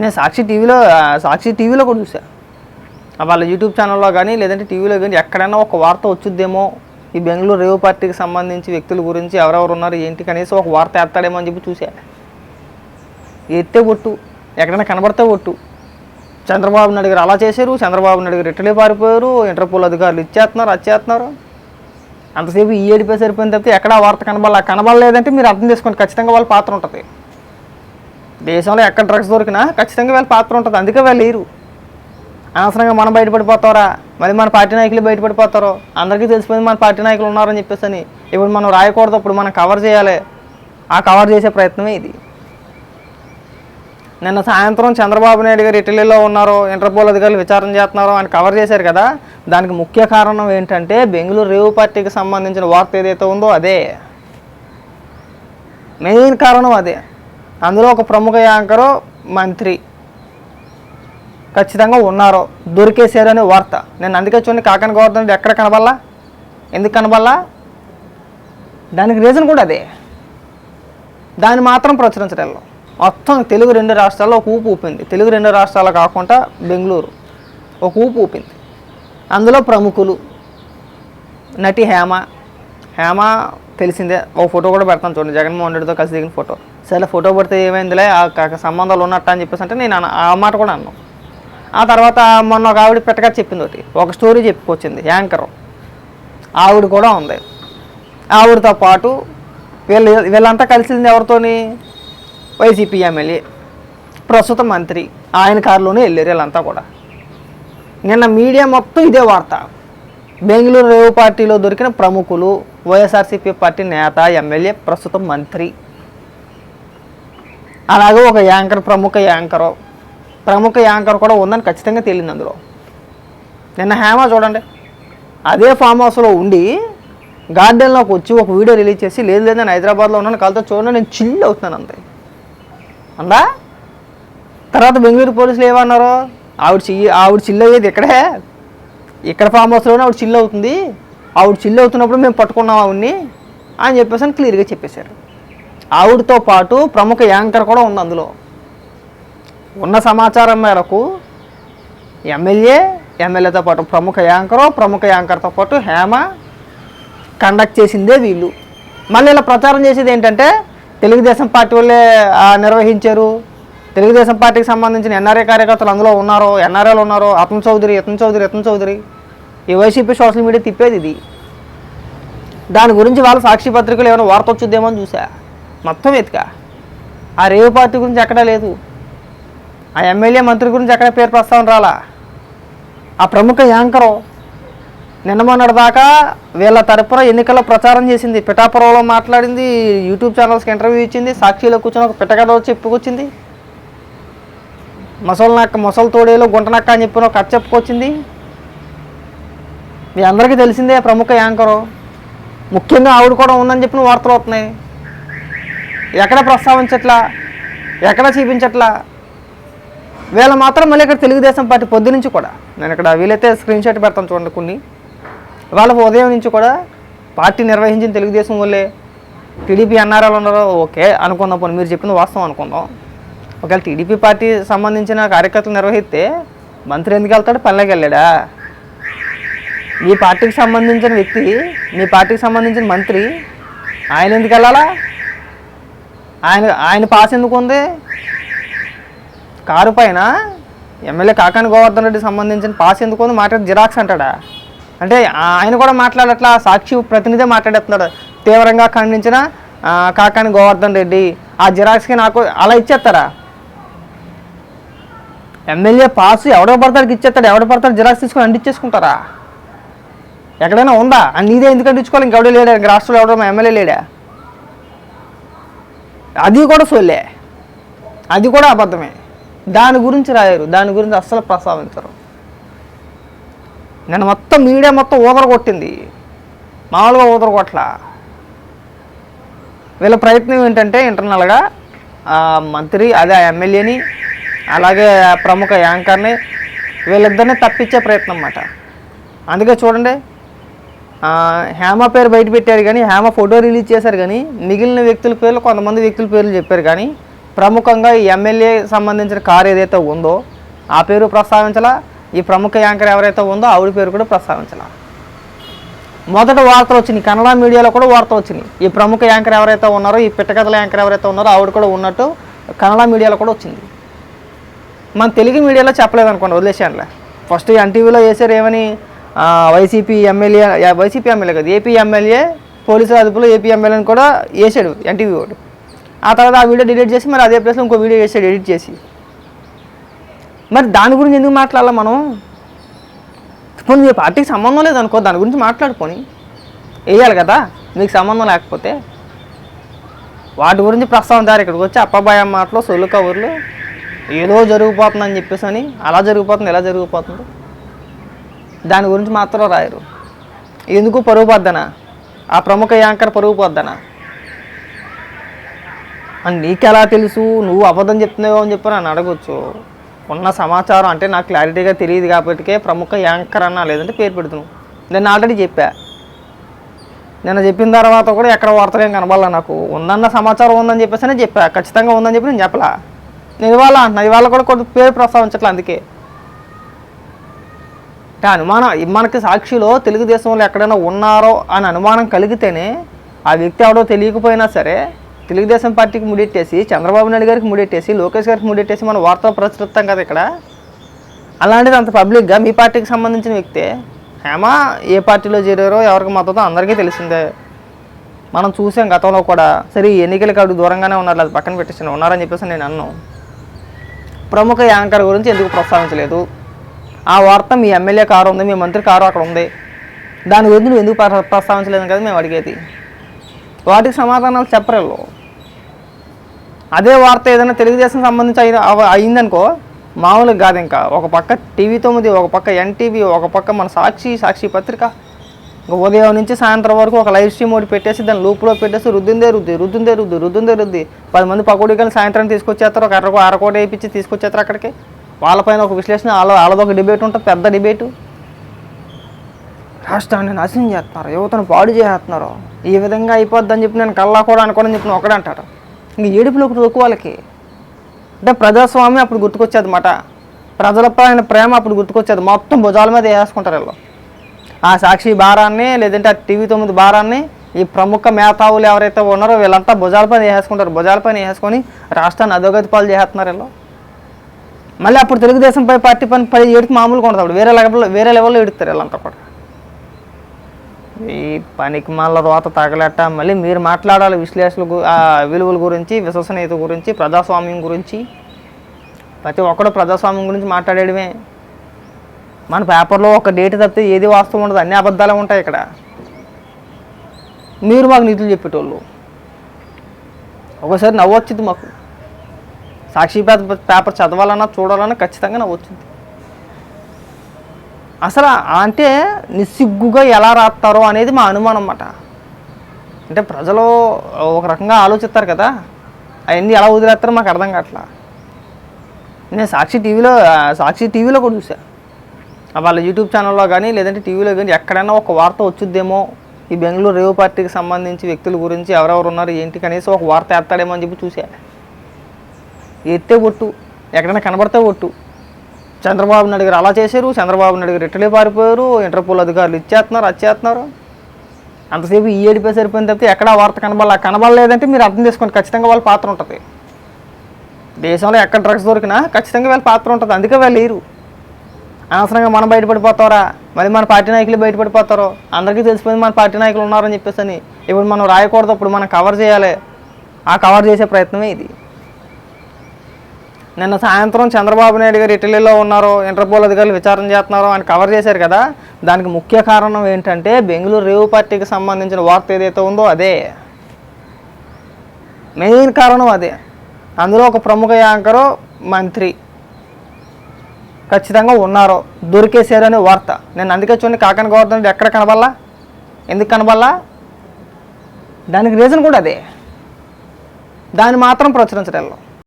నేను సాక్షి టీవీలో సాక్షి టీవీలో కూడా చూసా వాళ్ళ యూట్యూబ్ ఛానల్లో కానీ లేదంటే టీవీలో కానీ ఎక్కడైనా ఒక వార్త వచ్చుద్దేమో. ఈ బెంగళూరు రేవు పార్టీకి సంబంధించి వ్యక్తుల గురించి ఎవరెవరు ఉన్నారు ఏంటి కనీసం ఒక వార్త ఎత్తాడేమో అని చెప్పి చూసా ఎత్తే ఒట్టు ఎక్కడైనా కనబడితే ఒట్టు. చంద్రబాబు నాయుడు గారు అలా చేశారు చంద్రబాబు నాయుడు గారు ఇట్టలే పారిపోయారు ఇంటర్పోల్ అధికారులు ఇచ్చేస్తున్నారు అచ్చేస్తున్నారు అంతసేపు ఈ ఏడిపే సరిపోయింది తప్పితే ఎక్కడ వార్త కనబడాలి కనబడలేదంటే మీరు అర్థం చేసుకోండి ఖచ్చితంగా వాళ్ళ పాత్ర ఉంటుంది. దేశంలో ఎక్కడ డ్రగ్స్ దొరికినా ఖచ్చితంగా వాళ్ళ పాత్ర ఉంటుంది. అందుకే వాళ్ళు లేరు. అనవసరంగా మనం బయటపడిపోతారా? మరి మన పార్టీ నాయకులు బయటపడిపోతారో? అందరికీ తెలిసిపోయింది మన పార్టీ నాయకులు ఉన్నారని చెప్పేసి అని ఇప్పుడు మనం రాయకూడదు. ఇప్పుడు మనం కవర్ చేయాలి. ఆ కవర్ చేసే ప్రయత్నమే ఇది. నిన్న సాయంత్రం చంద్రబాబు నాయుడు గారు ఇటలీలో ఉన్నారు ఇంటర్పోల్ అధికారులు విచారణ చేస్తున్నారు అని కవర్ చేశారు కదా దానికి ముఖ్య కారణం ఏంటంటే బెంగళూరు రేవు పార్టీకి సంబంధించిన వార్త ఏదైతే ఉందో అదే. మెయిన్ కారణం అదే. అందులో ఒక ప్రముఖ యాంకరు మంత్రి ఖచ్చితంగా ఉన్నారు. దొరికేశారు అనే వార్త. నేను అందుకే చూడండి కాకని గోవర్ధన్ ఎక్కడ కనబల్లా ఎందుకు కనబల్లా దానికి రీజన్ కూడా అదే. దాన్ని మాత్రం ప్రచురించడం మొత్తం తెలుగు రెండు రాష్ట్రాల్లో ఒక ఊపు ఊపింది. తెలుగు రెండు రాష్ట్రాలు కాకుండా బెంగళూరు ఒక ఊపు ఊపింది. అందులో ప్రముఖులు నటి హేమ హేమ తెలిసిందే. ఒక ఫోటో కూడా పెడతాను చూడండి. జగన్మోహన్ రెడ్డితో కలిసి దిగిన ఫోటో. సరే ఫోటో పడితే ఏమైందిలే? ఆ సంబంధాలు ఉన్నట్టు అని చెప్పేసి అంటే నేను ఆ మాట కూడా అన్నాను ఆ తర్వాత మొన్న ఒక ఆవిడ పెట్టగా చెప్పింది ఒకటి. ఒక స్టోరీ చెప్పుకొచ్చింది. యాంకర్. ఆవిడ కూడా ఉంది. ఆవిడతో పాటు వీళ్ళు వీళ్ళంతా కలిసింది ఎవరితోని? వైసీపీ ఎమ్మెల్యే ప్రస్తుత మంత్రి ఆయన కారులోనే వెళ్ళారు వీళ్ళంతా కూడా. నిన్న మీడియా మొత్తం ఇదే వార్త. బెంగళూరు రేవు పార్టీలో దొరికిన ప్రముఖులు వైఎస్ఆర్సీపీ పార్టీ నేత ఎమ్మెల్యే ప్రస్తుతం మంత్రి. అలాగే ఒక యాంకర్ ప్రముఖ యాంకరు. ప్రముఖ యాంకర్ కూడా ఉందని ఖచ్చితంగా తేలింది అందులో. నిన్న హేమ చూడండి. అదే ఫామ్ హౌస్లో ఉండి గార్డెన్లోకి వచ్చి ఒక వీడియో రిలీజ్ చేసి లేదు లేదు నేను హైదరాబాద్లో ఉన్నాను కలతో చూడండి నేను చిల్ అవుతున్నాను అంతే. అందా? తర్వాత బెంగళూరు పోలీసులు ఏమన్నారు? ఆవిడ చిల్లి ఆవిడ చిల్ అయ్యేది ఇక్కడే. ఇక్కడ ఫామ్ హౌస్లోనే ఆవిడ చిల్ అవుతుంది. ఆవిడ చిల్ అవుతున్నప్పుడు మేము పట్టుకున్నాం ఆవిడ్ని అని చెప్పేసి అని క్లియర్గా చెప్పేశారు. ఆవిడతో పాటు ప్రముఖ యాంకర్ కూడా ఉంది అందులో. ఉన్న సమాచారం మేరకు ఎమ్మెల్యే ఎమ్మెల్యేతో పాటు ప్రముఖ యాంకరు ప్రముఖ యాంకర్తో పాటు హేమ కండక్ట్ చేసిందే వీళ్ళు. మళ్ళీ ఇలా ప్రచారం చేసేది ఏంటంటే తెలుగుదేశం పార్టీ వాళ్ళే నిర్వహించారు. తెలుగుదేశం పార్టీకి సంబంధించిన ఎన్ఆర్ఏ కార్యకర్తలు అందులో ఉన్నారో ఎన్ఆర్ఏలు ఉన్నారు అతను చౌదరి ఇతను చౌదరి ఇతను చౌదరి. ఈ వైసీపీ సోషల్ మీడియా తిప్పేది ఇది. దాని గురించి వాళ్ళ సాక్షి పత్రికలు ఏమైనా వార్త వచ్చుద్దేమో అని చూసా. మొత్తం ఎత్తుక ఆ రేవు పార్టీ గురించి ఎక్కడా లేదు. ఆ ఎమ్మెల్యే మంత్రి గురించి ఎక్కడ పేరు ప్రస్తావన రాలా? ఆ ప్రముఖ యాంకరు నిన్న మొన్నటిదాకా వీళ్ళ తరపున ఎన్నికల్లో ప్రచారం చేసింది. పిఠాపురంలో మాట్లాడింది యూట్యూబ్ ఛానల్స్కి ఇంటర్వ్యూ ఇచ్చింది సాక్షిలో కూర్చొని ఒక పిట్టగడ చెప్పుకొచ్చింది. మొసలు నక్క మొసలు తోడేలో గుంట నక్క అని చెప్పిన ఒక కథ చెప్పుకొచ్చింది. మీ అందరికీ తెలిసిందే ప్రముఖ యాంకరు. ముఖ్యంగా ఆవిడ కూడా ఉందని చెప్పిన వార్తలు వస్తున్నాయి. ఎక్కడ ప్రస్తావించట్లా? ఎక్కడ చూపించట్లా? వీళ్ళ మాత్రం మళ్ళీ ఇక్కడ తెలుగుదేశం పార్టీ పొద్దు నుంచి కూడా. నేను ఇక్కడ వీలైతే స్క్రీన్ షాట్ పెడతాను చూడండి కొన్ని. వాళ్ళ ఉదయం నుంచి కూడా పార్టీ నిర్వహించిన తెలుగుదేశం వాళ్ళే టీడీపీ ఎన్ఆర్ఎల్ ఉన్నారో ఓకే అనుకుందాం పోనీ. మీరు చెప్పింది వాస్తవం అనుకుందాం. ఒకవేళ టీడీపీ పార్టీ సంబంధించిన కార్యకర్తలు నిర్వహిస్తే మంత్రి ఎందుకు వెళ్తాడు? పల్లెకి వెళ్ళాడా? మీ పార్టీకి సంబంధించిన వ్యక్తి మీ పార్టీకి సంబంధించిన మంత్రి ఆయన ఎందుకు వెళ్ళాలా? ఆయన ఆయన పాస్ ఎందుకు ఉంది? కారు పైన ఎమ్మెల్యే కాకాని గోవర్ధన్ రెడ్డి సంబంధించిన పాస్ ఎందుకు ఉంది? మాట్లాడి జిరాక్స్ అంటాడా? అంటే ఆయన కూడా మాట్లాడట్లా సాక్షి ప్రతినిధి మాట్లాడేస్తున్నాడు. తీవ్రంగా ఖండించిన కాకాని గోవర్ధన్ రెడ్డి. ఆ జిరాక్స్కి నాకు అలా ఇచ్చేస్తారా? ఎమ్మెల్యే పాస్ ఎవడో పడతాడికి ఇచ్చేస్తాడు. ఎవడో పడతాడు జిరాక్స్ తీసుకొని ఇచ్చేసుకుంటారా ఎక్కడైనా ఉందా? అని నీదే ఎందుకు అంటించుకోవాలి ఇంకెవడో లేడా? ఇంక రాష్ట్రంలో ఎవడో మా ఎమ్మెల్యే లేడా? అది కూడా సొల్లే. అది కూడా అబద్ధమే. దాని గురించి రాయరు. దాని గురించి అస్సలు ప్రస్తావించరు. నేను మొత్తం మీడియా మొత్తం ఊదర కొట్టింది మామూలుగా ఊదర కొట్ల వీళ్ళ ప్రయత్నం ఏంటంటే ఇంటర్నల్గా మంత్రి అదే ఆ ఎమ్మెల్యేని అలాగే ప్రముఖ యాంకర్ని వీళ్ళిద్దరిని తప్పించే ప్రయత్నం అన్నమాట. అందుకే చూడండి హేమ పేరు బయట పెట్టారు కానీ హేమ ఫోటో రిలీజ్ చేశారు కానీ మిగిలిన వ్యక్తుల పేర్లు కొంతమంది వ్యక్తుల పేర్లు చెప్పారు కానీ ప్రముఖంగా ఈ ఎమ్మెల్యే సంబంధించిన కారు ఏదైతే ఉందో ఆ పేరు ప్రస్తావించాలా. ఈ ప్రముఖ యాంకర్ ఎవరైతే ఉందో ఆవిడ పేరు కూడా ప్రస్తావించాలా. మొదట వార్తలు వచ్చినాయి. కన్నడ మీడియాలో కూడా వార్తలు వచ్చినాయి. ఈ ప్రముఖ యాంకర్ ఎవరైతే ఉన్నారో ఈ పిట్టకథల యాంకర్ ఎవరైతే ఉన్నారో ఆవిడ కూడా ఉన్నట్టు కన్నడ మీడియాలో కూడా వచ్చింది. మన తెలుగు మీడియాలో చెప్పలేదు అనుకోండి వదిలేసానులే ఫస్ట్ ఎన్టీవీలో వేసారు ఏమని? వైసీపీ ఎమ్మెల్యే వైసీపీ ఎమ్మెల్యే కాదు ఏపీ ఎమ్మెల్యే పోలీసుల అదుపులో ఏపీ ఎమ్మెల్యేని కూడా వేసాడు ఎన్టీవీ వాడు ఆ తర్వాత ఆ వీడియో డిలీట్ చేసి మరి అదే ప్లేస్లో ఇంకో వీడియో వేసాడు ఎడిట్ చేసి. మరి దాని గురించి ఎందుకు మాట్లాడాలి మనం? పోనీ పార్టీకి సంబంధం లేదనుకో దాని గురించి మాట్లాడుకొని వేయాలి కదా మీకు సంబంధం లేకపోతే. వాటి గురించి ప్రస్తావించారు ఇక్కడికి వచ్చి అప్పబాయ మాటలు సొల్లు కబుర్లు ఏదో జరిగిపోతుందని చెప్పేసి అని అలా జరిగిపోతుంది ఎలా జరిగిపోతుంది. దాని గురించి మాత్రం రాయరు. ఎందుకు పరుగుపోద్దనా ఆ ప్రముఖ యాంకర్ పరుగు పొద్దనా అని నీకెలా తెలుసు? నువ్వు అబద్ధం చెప్తున్నావు అని చెప్పి నన్ను అడగొచ్చు. ఉన్న సమాచారం అంటే నాకు క్లారిటీగా తెలియదు కాబట్టికే ప్రముఖ యాంకర్ అన్నా లేదంటే పేరు పెడుతున్నావు నేను ఆల్రెడీ చెప్పా. నేను చెప్పిన తర్వాత కూడా ఎక్కడ వార్తలు ఏం కనబడాల నాకు. ఉందన్న సమాచారం ఉందని చెప్పేసి చెప్పా. ఖచ్చితంగా ఉందని చెప్పి నేను చెప్పలా. నేను ఇవాళ అంటున్నా. ఇవాళ కూడా కొంత పేరు ప్రస్తావించట్లే అందుకే. అనుమానం మనకి సాక్షిలో తెలుగుదేశంలో ఎక్కడైనా ఉన్నారో అని అనుమానం కలిగితేనే ఆ వ్యక్తి ఎవడో తెలియకపోయినా సరే తెలుగుదేశం పార్టీకి ముడెట్టేసి చంద్రబాబు నాయుడు గారికి ముడెట్టేసి లోకేష్ గారికి ముడెట్టేసి మన వార్తా ప్రచురిస్తాం కదా ఇక్కడ. అలాంటిది అంత పబ్లిక్గా మీ పార్టీకి సంబంధించిన వ్యక్తే హేమా ఏ పార్టీలో చేరారో ఎవరికి మద్దతు అందరికీ తెలిసిందే. మనం చూసాం గతంలో కూడా సరే ఈ ఎన్నికలకు అడుగు దూరంగానే ఉన్నారు అది పక్కన పెట్టేసి ఉన్నారని చెప్పేసి నేను అన్నాను ప్రముఖ యాంకర్ గురించి ఎందుకు ప్రస్తావించలేదు? ఆ వార్త మీ ఎమ్మెల్యే కారు ఉంది మీ మంత్రి కారు అక్కడ ఉంది. దాని గురించి నువ్వు ఎందుకు ప్రస్తావించలేదు కదా మేము అడిగేది? వాటికి సమాధానాలు చెప్పరు అదే వార్త ఏదైనా తెలుగుదేశం సంబంధించి అయిన అవ- అయిందనుకో మామూలుగా కాదు ఇంకా. ఒక పక్క టీవీ తొమ్మిది ఒక పక్క ఎన్టీవీ ఒక పక్క మన సాక్షి సాక్షి పత్రిక. ఇంకా ఉదయం నుంచి సాయంత్రం వరకు ఒక లైవ్ స్ట్రీమ్ ఒకటి పెట్టేసి దాన్ని లూప్లో పెట్టేసి రుద్దుందే రుద్ది రుద్దుందే రుద్ది రుద్దుందే రుద్ది. పది మంది పకోడీకలు సాయంత్రం తీసుకొచ్చేస్తారు ఒక అర అరకోట వేయించి తీసుకొచ్చేస్తారు అక్కడికి. వాళ్ళపైన ఒక విశ్లేషణ వాళ్ళ వాళ్ళదొక ఒక డిబేట్ ఉంటుంది పెద్ద డిబేటు రాష్ట్రాన్ని నాశనం చేస్తున్నారు యువతను పాడు చేస్తున్నారు. ఈ విధంగా అయిపోద్దని చెప్పి నేను కల్లా కూడా అనుకోని చెప్పి ఒకడే అంటారు ఇంక ఏడుపులోకి తొక్కు వాళ్ళకి. అంటే ప్రజాస్వామ్యం అప్పుడు గుర్తుకొచ్చేది మాట. ప్రజల ప్రేమ అప్పుడు గుర్తుకొచ్చేది. మొత్తం భుజాల మీద వేసుకుంటారు వీళ్ళు. ఆ సాక్షి భారాన్ని లేదంటే ఆ టీవీ తొమ్మిది భారాన్ని ఈ ప్రముఖ మేధావులు ఎవరైతే ఉన్నారో వీళ్ళంతా భుజాలపైన వేసుకుంటారు. భుజాలపైన వేసుకొని రాష్ట్రాన్ని అధోగతి పాలు చేస్తున్నారు వీళ్ళు. మళ్ళీ అప్పుడు తెలుగుదేశంపై పార్టీ పని పది ఏడుకు మామూలుగా ఉంటుంది అప్పుడు. వేరే లెవెల్లో వేరే లెవెల్లో ఎడుతారు వీళ్ళంతా కూడా. ఈ పనికి మళ్ళీ రోత తగలట మళ్ళీ మీరు మాట్లాడాలి విశ్లేషణ విలువల గురించి విశ్వసనీయత గురించి ప్రజాస్వామ్యం గురించి. ప్రతి ఒక్కడు ప్రజాస్వామ్యం గురించి మాట్లాడేయడమే. మన పేపర్లో ఒక డేట్ తప్పితే ఏది వాస్తవం ఉండదు. అన్ని అబద్ధాలే ఉంటాయి ఇక్కడ. మీరు మాకు నిధులు చెప్పేటోళ్ళు. ఒకసారి నవ్వొచ్చింది మాకు. సాక్షి పేపర్ పేపర్ చదవాలన్నా చూడాలన్నా ఖచ్చితంగా నవ్వొచ్చింది. అసలు అంటే నిస్సిగ్గుగా ఎలా రాస్తారో అనేది మా అనుమానం అన్నమాట. అంటే ప్రజలు ఒక రకంగా ఆలోచిస్తారు కదా అవన్నీ ఎలా వదిలేస్తారో మాకు అర్థం కావట్లా. నేను సాక్షి టీవీలో సాక్షి టీవీలో కూడా చూసా వాళ్ళ యూట్యూబ్ ఛానల్లో కానీ లేదంటే టీవీలో కానీ ఎక్కడైనా ఒక వార్త వచ్చుద్దేమో ఈ బెంగళూరు రేవు పార్టీకి సంబంధించి వ్యక్తుల గురించి ఎవరెవరు ఉన్నారు ఏంటి కనీసం ఒక వార్త వేస్తాడేమో అని చెప్పి చూసా ఎత్తే ఒట్టు ఎక్కడైనా కనబడితే ఒట్టు. చంద్రబాబు నాయుడు గారు అలా చేశారు చంద్రబాబు నాయుడు గారు ఇట్టలే పారిపోయారు ఇంటర్పోల్ అధికారులు ఇచ్చేస్తున్నారు అచ్చేస్తున్నారు అంతసేపు ఈ ఏడిపై సరిపోయింది తప్పితే ఎక్కడ వార్త కనబడాలి కనబడలేదంటే మీరు అర్థం చేసుకోండి ఖచ్చితంగా వాళ్ళ పాత్ర ఉంటుంది. దేశంలో ఎక్కడ డ్రగ్స్ దొరికినా ఖచ్చితంగా వాళ్ళ పాత్ర ఉంటుంది అందుకే వాళ్ళు లేరు. అనవసరంగా మనం బయటపడిపోతారా? మరి మన పార్టీ నాయకులు బయటపడిపోతారో? అందరికీ తెలిసిపోయింది మన పార్టీ నాయకులు ఉన్నారని చెప్పేసి అని. ఇప్పుడు మనం రాయకూడదు అప్పుడు మనం కవర్ చేయాలి. ఆ కవర్ చేసే ప్రయత్నమే ఇది. నిన్న సాయంత్రం చంద్రబాబు నాయుడు గారు ఇటలీలో ఉన్నారు ఇంటర్పోల్ అధికారులు విచారణ చేస్తున్నారు అని కవర్ చేశారు కదా. దానికి ముఖ్య కారణం ఏంటంటే బెంగళూరు రేవు పార్టీకి సంబంధించిన వార్త ఏదైతే ఉందో అదే. మెయిన్ కారణం అదే. అందులో ఒక ప్రముఖ యాంకరు మంత్రి ఖచ్చితంగా ఉన్నారో దొరికేశారనే వార్త. నేను అందుకే చూడండి కాకన గవర్నమెంట్ ఎక్కడ కనబల్లా ఎందుకు కనబల్లా దానికి రీజన్ కూడా అదే. దాన్ని మాత్రం ప్రచురించడంలో.